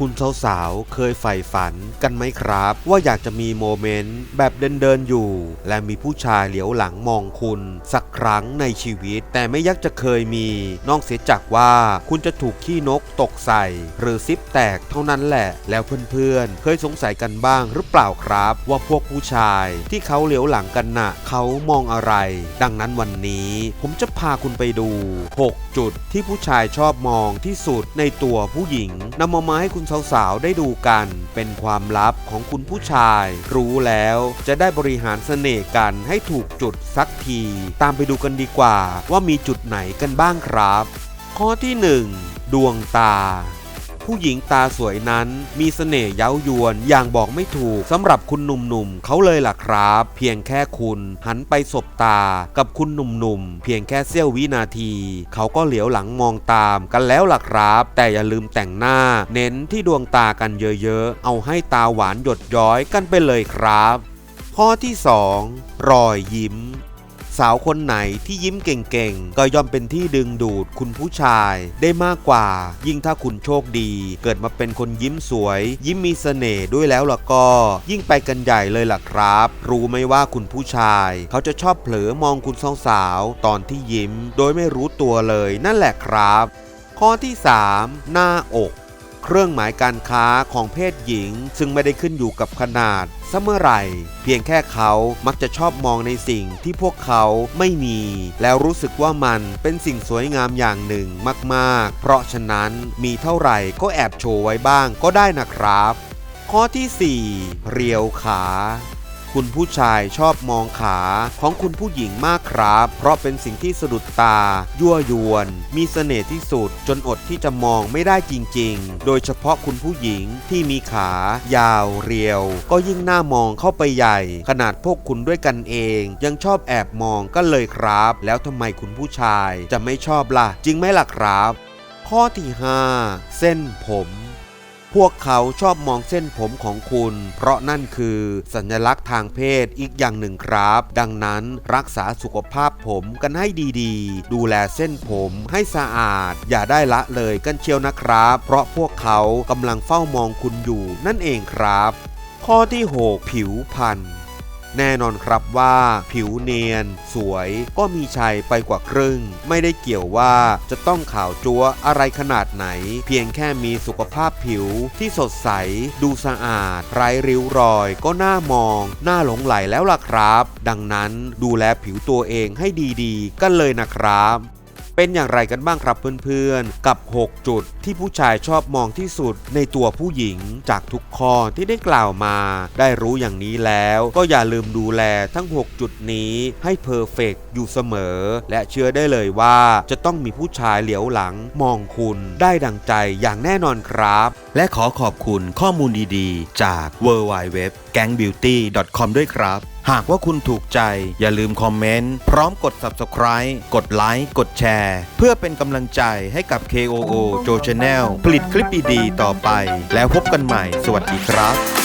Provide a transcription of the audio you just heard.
คุณสาวๆ เคยใฝ่ฝันกันไหมครับ ว่าอยากจะมีโมเมนต์แบบเดินๆอยู่ และมีผู้ชายเหลียวหลังมองคุณ สักครั้งในชีวิต แต่ไม่ยักจะเคยมีนอกเสียจากว่าคุณจะถูกขี้นกตกใส่ หรือซิปแตกเท่านั้นแหละ แล้วเพื่อนๆ เคยสงสัยกันบ้างหรือเปล่าครับ ว่าพวกผู้ชายที่เขาเหลียวหลังกันน่ะเขามองอะไร ดังนั้นวันนี้ ผมจะพาคุณไปดู 6 จุดที่ผู้ชายชอบมองที่สุดในตัวผู้หญิงนำมาให้คุณสาวๆ ได้ดูกัน เป็นความลับของคุณผู้ชาย รู้แล้วจะได้บริหารเสน่ห์กันให้ถูกจุดสักที ตามไปดูกันดีกว่าว่ามีจุดไหนกันบ้างครับ ข้อที่ 1 ดวงตา ผู้หญิงตาสวยนั้น มีเสน่ห์เย้ายวนอย่างบอกไม่ถูกสำหรับคุณหนุ่มๆเขาเลยล่ะครับ เพียงแค่คุณหันไปสบตากับคุณหนุ่มๆเพียงแค่เสี้ยววินาที เขาก็เหลียวหลังมองตามกันแล้วล่ะครับ แต่อย่าลืมแต่งหน้า เน้นที่ดวงตากันเยอะๆ เอาให้ตาหวานหยดย้อยกันไปเลยครับ ข้อที่ 2 รอยยิ้ม สาวคนไหนที่ยิ้มเก่งๆ ก็ย่อมเป็นที่ดึงดูดคุณผู้ชายได้มากกว่า ยิ่งถ้าคุณโชคดี เกิดมาเป็นคนยิ้มสวย ยิ้มมีเสน่ห์ด้วยแล้วล่ะก็ ยิ่งไปกันใหญ่เลยล่ะครับ รู้ไหมว่าคุณผู้ชาย เขาจะชอบเผลอมองคุณสาวๆตอนที่ยิ้ม โดยไม่รู้ตัวเลยนั่นแหละครับ ข้อที่ 3 หน้าอก เครื่องหมายการค้าของเพศหญิง ซึ่งไม่ได้ขึ้นอยู่กับขนาดซะเมื่อไหร่ เพียงแค่เขามักจะชอบมองในสิ่งที่พวกเขาไม่มี แล้วรู้สึกว่ามันเป็นสิ่งสวยงามอย่างหนึ่งมากๆ เพราะฉะนั้นมีเท่าไหร่ก็แอบโชว์ไว้บ้างก็ได้นะครับ ข้อที่ 4 เรียวขา คุณผู้ชายชอบมองขาของคุณผู้หญิงมากครับ เพราะเป็นสิ่งที่สะดุดตา ยั่วยวน มีเสน่ห์ที่สุด จนอดที่จะมองไม่ได้จริง ๆ โดยเฉพาะคุณผู้หญิงที่มีขา ยาวเรียว ก็ยิ่งน่ามองเข้าไปใหญ่ ขนาดพวกคุณด้วยกันเอง ยังชอบแอบมองกันเลยครับ แล้วทำไมคุณผู้ชายจะไม่ชอบล่ะ จริงไหมล่ะครับ ข้อที่ 5 เส้นผม พวกเขาชอบมองเส้นผมของคุณ เพราะนั่นคือสัญลักษณ์ทางเพศอีกอย่างหนึ่งครับ ดังนั้นรักษาสุขภาพผมกันให้ดีๆ ดูแลเส้นผมให้สะอาด อย่าได้ละเลยกันเชียวนะครับ เพราะพวกเขากำลังเฝ้ามองคุณอยู่นั่นเองครับ ข้อที่ 6 ผิวพรรณ แน่นอนครับว่าผิวเนียน สวยก็มีชัยไปกว่าครึ่ง ไม่ได้เกี่ยวว่าจะต้องขาวจั๊วอะไรขนาดไหน เพียงแค่มีสุขภาพผิวที่สดใส ดูสะอาด ไร้ริ้วรอย ก็น่ามอง น่าหลงไหลแล้วล่ะครับ ดังนั้นดูแลผิวตัวเองให้ดีๆ กันเลยนะครับ เป็นอย่างไรกันบ้างครับเพื่อนๆ กับ 6 จุดที่ผู้ชายชอบมองที่สุดในตัวผู้หญิงจากทุกข้อที่ได้กล่าวมา ได้รู้อย่างนี้แล้ว ก็อย่าลืมดูแลทั้ง 6 จุดนี้ให้เพอร์เฟกอยู่เสมอ และเชื่อได้เลยว่าจะต้องมีผู้ชายเหลียวหลังมองคุณได้ดังใจอย่างแน่นอนครับ และขอขอบคุณข้อมูลดีๆ จาก w w w g a n g b e a u t y c o m ด้วยครับ หากว่าคุณถูกใจอย่าลืมคอมเมนต์ พร้อมกด Subscribe กดไลค์กดแชร์ เพื่อเป็นกำลังใจให้กับ KOO JO Channel ผลิตคลิปดีๆต่อไป แล้วพบกันใหม่ สวัสดีครับ